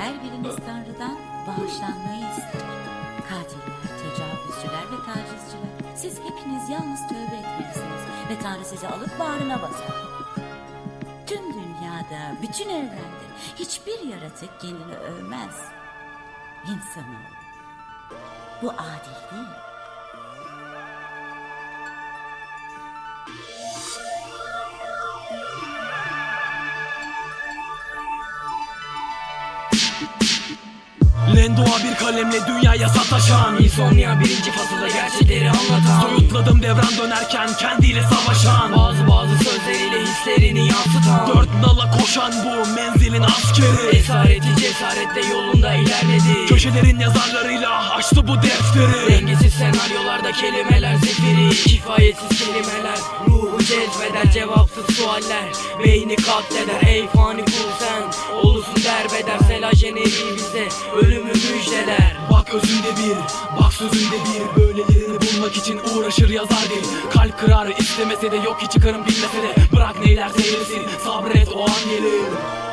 her biriniz Tanrı'dan bağışlanmayı ister. Katiller, tecavüzcüler ve tacizciler. Siz hepiniz yalnız tövbe etmelisiniz ve Tanrı sizi alıp bağrına basar. Tüm dünyada, bütün evrende hiçbir yaratık kendini övmez. İnsanoğlu. Bu adil değil. Lendoğa bir kalemle dünyaya sataşan Insomnia birinci fasılda gerçekleri anlatan. Soyutladım devran dönerken kendiyle savaşan. Bazı bazı sözleriyle hislerini yansıtan. Dört nala koşan bu menzilin askeri. Esareti cesaretle yolunda ilerledi. Köşelerin yazarlarıyla açtı bu defteri. Dengesiz senaryolarda kelimeler zifiri. Kifayetsiz kelimeler ruhu cezbeder Cevapsız sualler. Beyni katleder Ey fani kul sen Bize ölümü müjdeler. Bak özünde bir, bak sözünde bir. Böylelerini bulmak için uğraşır yazar dil Kalp kırar istemese de yok ki çıkarım bilmese de. Bırak neylerse eylesin sabret o an gelir